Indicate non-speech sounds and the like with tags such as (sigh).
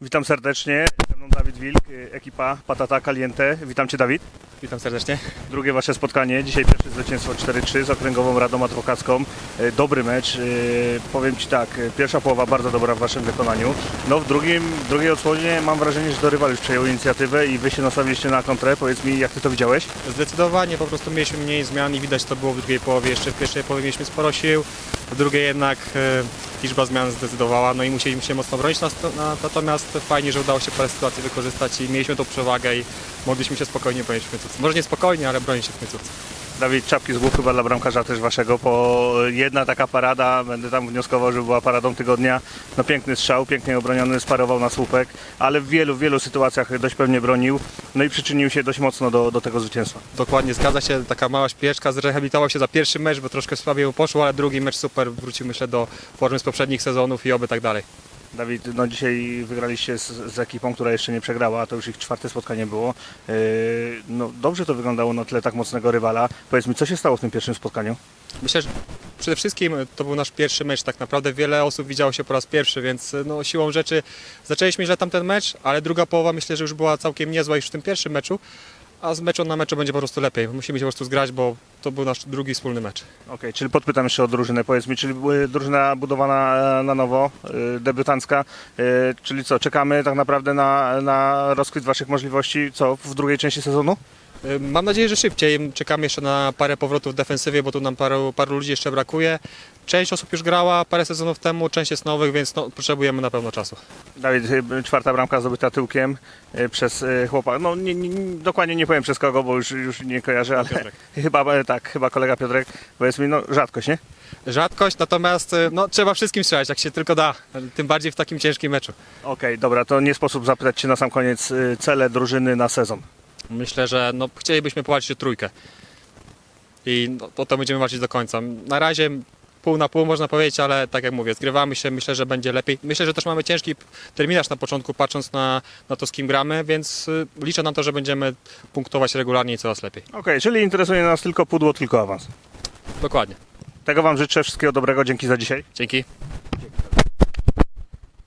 Witam serdecznie. Ze mną Dawid Wilk, ekipa Patata Caliente. Witam Cię Dawid. Witam serdecznie. Drugie Wasze spotkanie. Dzisiaj pierwsze zwycięstwo 4-3 z Okręgową Radą Adwokacką. Y, Dobry mecz. Y, Powiem Ci tak, y, pierwsza połowa bardzo dobra w Waszym wykonaniu. No w drugim, drugiej odsłonie mam wrażenie, że to rywal już przejął inicjatywę i Wy się nastawiliście na kontrę. Powiedz mi, jak Ty to widziałeś? Zdecydowanie po prostu mieliśmy mniej zmian i widać to było w drugiej połowie. Jeszcze w pierwszej połowie mieliśmy sporo sił, w drugiej jednak e, liczba zmian zdecydowała, no i musieliśmy się mocno bronić, natomiast fajnie, że udało się parę sytuacji wykorzystać i mieliśmy tą przewagę i mogliśmy się spokojnie bronić w końcówce. Może nie spokojnie, ale bronić się w końcówce. Dawid, czapki z głów chyba dla bramkarza też Waszego, bo jedna taka parada, będę tam wnioskował, że była paradą tygodnia. No piękny strzał, pięknie obroniony, sparował na słupek, ale w wielu, wielu sytuacjach dość pewnie bronił. No i przyczynił się dość mocno do, do tego zwycięstwa. Dokładnie, zgadza się, taka mała śpieszka, zrehabilitował się za pierwszy mecz, bo troszkę słabiej mu poszło, ale drugi mecz super, wrócił myślę do formy z poprzednich sezonów i oby tak dalej. Dawid, no dzisiaj wygraliście z, z ekipą, która jeszcze nie przegrała, a to już ich czwarte spotkanie było. Yy, no dobrze to wyglądało na tle tak mocnego rywala. Powiedz mi, co się stało w tym pierwszym spotkaniu? Myślę, że przede wszystkim to był nasz pierwszy mecz tak naprawdę. Wiele osób widziało się po raz pierwszy, więc no, siłą rzeczy zaczęliśmy źle tamten mecz, ale druga połowa myślę, że już była całkiem niezła już w tym pierwszym meczu, a z meczu na meczu będzie po prostu lepiej. Musimy się po prostu zgrać, bo to był nasz drugi wspólny mecz. Okej, czyli podpytam jeszcze o drużynę. Powiedz mi, czyli y, drużyna budowana e, na nowo, y, debiutancka, y, czyli co, czekamy tak naprawdę na, na rozkwit Waszych możliwości, co, w drugiej części sezonu? Y, Mam nadzieję, że szybciej. Czekamy jeszcze na parę powrotów w defensywie, bo tu nam paru, paru ludzi jeszcze brakuje. Część osób już grała parę sezonów temu, część jest nowych, więc no, potrzebujemy na pewno czasu. Dawid, y, czwarta bramka zdobyta tyłkiem y, przez y, chłopa. No nie, nie, nie- dokładnie nie powiem przez kogo, bo już, już nie kojarzę, ale Piotrek. (laughs) chyba e, tak, chyba kolega Piotrek. Powiedz mi, no rzadkość, nie? Rzadkość, natomiast no, trzeba wszystkim strzelać, jak się tylko da. Tym bardziej w takim ciężkim meczu. Okej, dobra, to nie sposób zapytać Cię na sam koniec cele drużyny na sezon. Myślę, że no, chcielibyśmy powalczyć o trójkę. I no, o to będziemy walczyć do końca. Na razie pół na pół można powiedzieć, ale tak jak mówię, zgrywamy się, myślę, że będzie lepiej. Myślę, że też mamy ciężki terminarz na początku, patrząc na, na to, z kim gramy, więc y, liczę na to, że będziemy punktować regularnie i coraz lepiej. Okej, czyli interesuje nas tylko pudło, tylko awans. Dokładnie. Tego Wam życzę, wszystkiego dobrego, dzięki za dzisiaj. Dzięki.